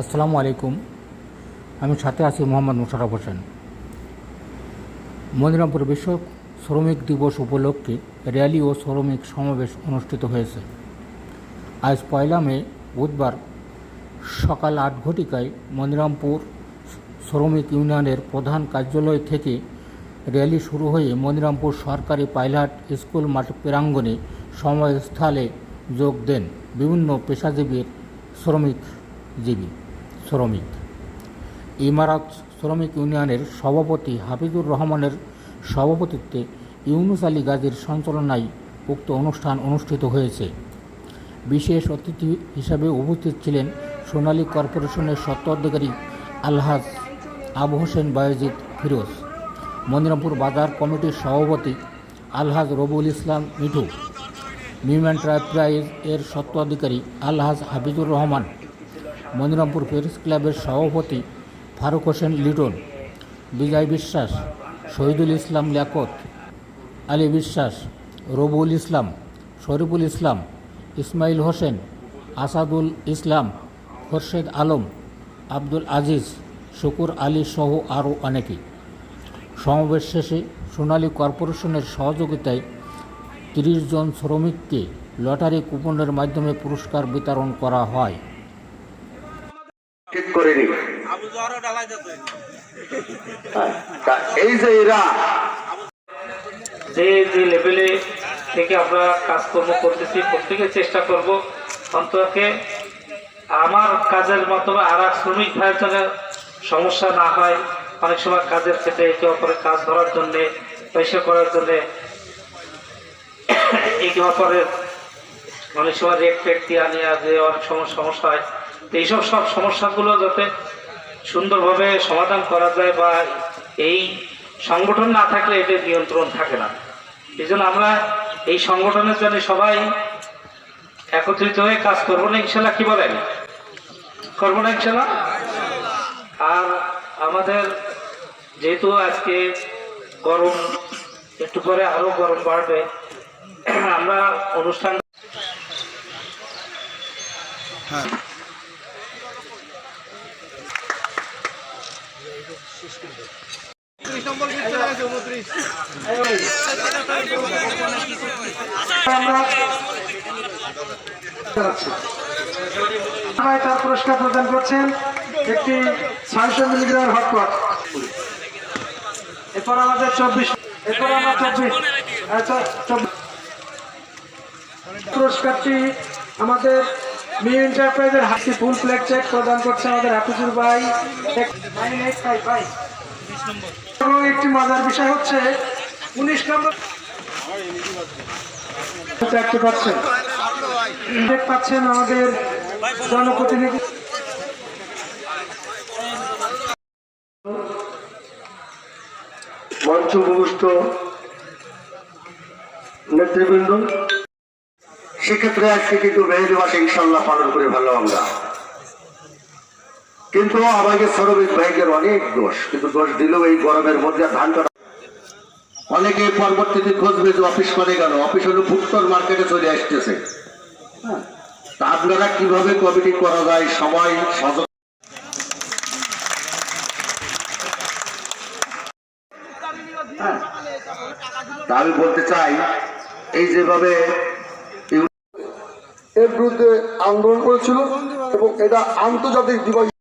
আসসালামু আলাইকুম। আমি সাথে আছি মোহাম্মদ মুশারফ হোসেন। মনিরামপুর বিশ্ব শ্রমিক দিবস উপলক্ষে র্যালি ও শ্রমিক সমাবেশ অনুষ্ঠিত হয়েছে। আজ পয়লা মে, বুধবার সকাল আট ঘটিকায় মনিরামপুর শ্রমিক ইউনিয়নের প্রধান কার্যালয় থেকে র্যালি শুরু হয়ে মনিরামপুর সরকারি পাইলট স্কুল মাঠ প্রাঙ্গণে সমাবেশস্থলে যোগ দেন বিভিন্ন পেশাজীবীর শ্রমিকজীবী শ্রমিক। ইমারত শ্রমিক ইউনিয়নের সভাপতি হাফিজুর রহমানের সভাপতিত্বে ইউনুস আলী গাজীর সঞ্চালনায় উক্ত অনুষ্ঠান অনুষ্ঠিত হয়েছে। বিশেষ অতিথি হিসাবে উপস্থিত ছিলেন সোনালী কর্পোরেশনের স্বত্বাধিকারী আলহাজ আবু হোসেন বায়েজিদ ফিরোজ, মনিরামপুর বাজার কমিটির সভাপতি আলহাজ রবুল ইসলাম মিঠু নিউ এন্টারপ্রাইজ এর স্বত্বাধিকারী আলহাজ হাফিজুর রহমান মনিরামপুর প্রেস ক্লাবের সভাপতি ফারুক হোসেন লিটন, বিজয় বিশ্বাস, শহীদুল ইসলাম লিয়াকত আলী বিশ্বাস, রবুল ইসলাম, শরীফুল ইসলাম, ইসমাইল হোসেন, আসাদুল ইসলাম, খোরশেদ আলম, আব্দুল আজিজ, শুকুর আলী সহ আরও অনেকে সমাবেশ শেষে সোনালী কর্পোরেশনের সহযোগিতায় তিরিশ জন শ্রমিককে লটারি কুপনের মাধ্যমে পুরস্কার বিতরণ করা হয়। ঠিক হ্যাঁ, এই যে এরা যে যে লেভেলে থেকে আমরা কাজকর্ম করতেছি প্রত্যেকে চেষ্টা করব অন্তকে আমার কাজের মাধ্যমে আর এক শ্রমিক ভাইয়ের জন্য সমস্যা না হয়। অনেক সময় কাজের ক্ষেত্রে একে অপরের কাজ ধরার জন্যে পয়সা করার জন্যে একে অপরের অনেক সময় রেট ফেট দিয়ে নেওয়া যে অনেক সময় সমস্যা হয়। এইসব সব সমস্যাগুলো যাতে সুন্দরভাবে সমাধান করা যায় বা এই সংগঠন না থাকলে এদের নিয়ন্ত্রণ থাকে না। এই আমরা এই সংগঠনের জন্য সবাই একত্রিত হয়ে কাজ করব না, ইনশাল্লাহ। কি বলেন? করব না, ইনশাল্লাহ? আর আমাদের যেহেতু আজকে গরম, একটু পরে আরও গরম বাড়বে, আমরা অনুষ্ঠান সবাই তার পুরস্কার প্রদান করছেন একটি ছয়শো মিলিগ্রাম হটপট এরপর আমাদের চব্বিশ এরপর আমরা চব্বিশ পুরস্কারটি আমাদের মিউ এন্টারপ্রাইজের ফুল প্লেট চেক প্রদান করছে আমাদের হাফিজুর ভাই। এবং একটি মজার বিষয় হচ্ছে, উনিশ নম্বর দেখতে পাচ্ছেন পাচ্ছেন আমাদের জনপ্রতিনিধি মঞ্চ উপবিষ্ট নেতৃবৃন্দ সেক্ষেত্রে আজকে কিন্তু মেহেদি মাসে ইনশাল্লাহ পালন করে ভালো আমরা। কিন্তু আমাকে শ্রমিক ভাইদের অনেক দোষ কিন্তু দোষ দিলেও এই গরমের মধ্যে ধান কাটা অনেকে পরবর্তীতে খুঁজবে যে অফিস করে গেল অফিস হলো ভুট্টর মার্কেটে চলে আসতেছে। হ্যাঁ, আপনারা কীভাবে কমিটি করা যায়? সবাই সজ হ্যাঁ, আমি বলতে চাই এই যেভাবে এর বিরুদ্ধে আন্দোলন করেছিল এবং এটা আন্তর্জাতিক দিবস